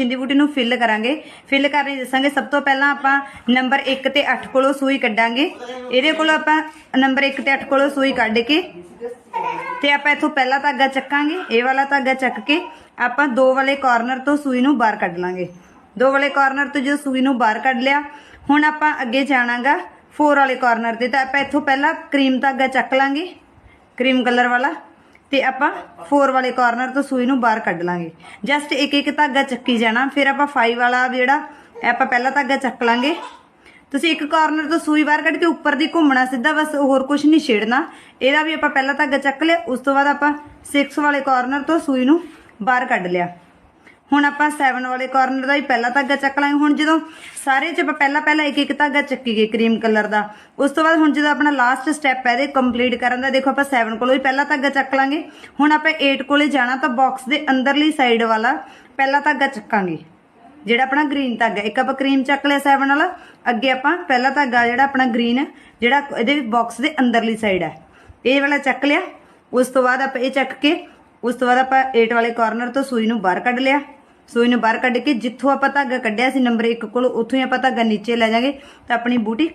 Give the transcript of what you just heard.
ਜਿੰਦੀ ਬੂਟੀ ਨੂੰ ਫਿਲ ਕਰਾਂਗੇ। ਫਿਲ ਕਰਨੀ ਦੱਸਾਂਗੇ, ਸਭ ਤੋਂ ਪਹਿਲਾਂ ਆਪਾਂ ਨੰਬਰ 1 ਤੇ 8 ਕੋਲੋਂ ਸੂਈ ਕੱਢਾਂਗੇ। ਇਹਦੇ ਕੋਲੋਂ ਆਪਾਂ ਨੰਬਰ 1 ਤੇ 8 ਕੋਲੋਂ ਸੂਈ ਕੱਢ ਕੇ ਤੇ ਆਪਾਂ ਇੱਥੋਂ ਪਹਿਲਾ ਧਾਗਾ ਚੱਕਾਂਗੇ, ਇਹ ਵਾਲਾ ਧਾਗਾ ਚੱਕ ਕੇ ਆਪਾਂ ਦੋ ਵਾਲੇ ਕਾਰਨਰ ਤੋਂ ਸੂਈ ਨੂੰ ਬਾਹਰ ਕੱਢ ਲਾਂਗੇ। ਦੋ ਵਾਲੇ ਕਾਰਨਰ ਤੋਂ ਜਦੋਂ ਸੂਈ ਨੂੰ ਬਾਹਰ ਕੱਢ ਲਿਆ, ਹੁਣ ਆਪਾਂ ਅੱਗੇ ਜਾਣਾਗਾ 4 ਵਾਲੇ ਕਾਰਨਰ ਤੇ। ਤਾਂ ਆਪਾਂ ਇੱਥੋਂ ਪਹਿਲਾਂ ਕਰੀਮ ਧਾਗਾ ਚੱਕ ਲਾਂਗੇ। ਕਰੀਮ ਕਲਰ ਵਾਲਾ। ਤੇ ਆਪਾਂ 4 ਵਾਲੇ ਕਾਰਨਰ ਤੋਂ ਸੂਈ ਨੂੰ ਬਾਹਰ ਕੱਢ ਲਾਂਗੇ। ਜਸਟ ਇੱਕ ਇੱਕ ਧਾਗਾ ਚੱਕੀ ਜਾਣਾ, ਫਿਰ ਆਪਾਂ 5 ਵਾਲਾ ਵੀ ਜਿਹੜਾ ਆਪਾਂ ਪਹਿਲਾ ਧਾਗਾ ਚੱਕ ਲਾਂਗੇ। ਤੁਸੀਂ ਇੱਕ ਕਾਰਨਰ ਤੋਂ ਸੂਈ ਬਾਹਰ ਕੱਢ ਕੇ ਉੱਪਰ ਦੀ ਘੁੰਮਣਾ ਸਿੱਧਾ, ਬਸ ਹੋਰ ਕੁਝ ਨਹੀਂ ਛੇੜਨਾ। ਇਹਦਾ ਵੀ ਆਪਾਂ ਪਹਿਲਾ ਧਾਗਾ ਚੱਕ ਲਿਆ, ਉਸ ਤੋਂ ਬਾਅਦ ਆਪਾਂ 6 ਵਾਲੇ ਕਾਰਨਰ ਤੋਂ ਸੂਈ ਨੂੰ ਬਾਹਰ ਕੱਢ ਲਿਆ। ਹੁਣ ਆਪਾਂ 7 ਵਾਲੇ ਕਾਰਨਰ ਦਾ ਹੀ ਪਹਿਲਾ ਧਾਗਾ ਚੱਕ ਲਾਂਗੇ। ਹੁਣ ਜਦੋਂ ਸਾਰੇ ਚ ਆਪਾਂ ਪਹਿਲਾਂ ਪਹਿਲਾਂ ਇੱਕ ਇੱਕ ਧਾਗਾ ਚੱਕੀ ਗਏ ਕਰੀਮ ਕਲਰ ਦਾ, ਉਸ ਤੋਂ ਬਾਅਦ ਹੁਣ ਜਦੋਂ ਆਪਣਾ ਲਾਸਟ ਸਟੈਪ ਹੈ ਇਹਦੇ ਕੰਪਲੀਟ ਕਰਨ ਦਾ, ਦੇਖੋ ਆਪਾਂ 7 ਕੋਲੋਂ ਹੀ ਪਹਿਲਾ ਧਾਗਾ ਚੱਕ ਲਾਂਗੇ। ਹੁਣ ਆਪਾਂ 8 ਕੋਲੇ ਜਾਣਾ ਤਾਂ ਬਾਕਸ ਦੇ ਅੰਦਰਲੀ ਸਾਈਡ ਵਾਲਾ ਪਹਿਲਾ ਧਾਗਾ ਚੱਕਾਂਗੇ, ਜਿਹੜਾ ਆਪਣਾ ਗ੍ਰੀਨ ਧਾਗਾ। ਇੱਕ ਆਪਾਂ ਕਰੀਮ ਚੱਕ ਲਿਆ 7 ਵਾਲਾ, ਅੱਗੇ ਆਪਾਂ ਪਹਿਲਾ ਧਾਗਾ ਜਿਹੜਾ ਆਪਣਾ ਗ੍ਰੀਨ ਜਿਹੜਾ ਇਹਦੇ ਬਾਕਸ ਦੇ ਅੰਦਰਲੀ ਸਾਈਡ ਹੈ। ਇਹ ਵਾਲਾ ਚੱਕ ਲਿਆ, ਉਸ ਤੋਂ ਬਾਅਦ ਆਪਾਂ ਇਹ ਚੱਕ ਕੇ, ਉਸ ਤੋਂ ਬਾਅਦ ਆਪਾਂ 8 ਵਾਲੇ ਕਾਰਨਰ ਤੋਂ ਸੂਈ ਨੂੰ ਬਾਹਰ ਕੱਢ ਲਿਆ। ਸੂਈ ਨੂੰ ਬਾਹਰ ਕੱਢ ਕੇ ਜਿੱਥੋਂ ਆਪਾਂ ਧਾਗਾ ਕੱਢਿਆ ਸੀ ਨੰਬਰ 1 ਕੋਲ, ਉੱਥੋਂ ਹੀ ਆਪਾਂ ਧਾਗਾ ਨੀਚੇ ਲੈ ਜਾਾਂਗੇ ਤਾਂ ਆਪਣੀ ਬੂਟੀ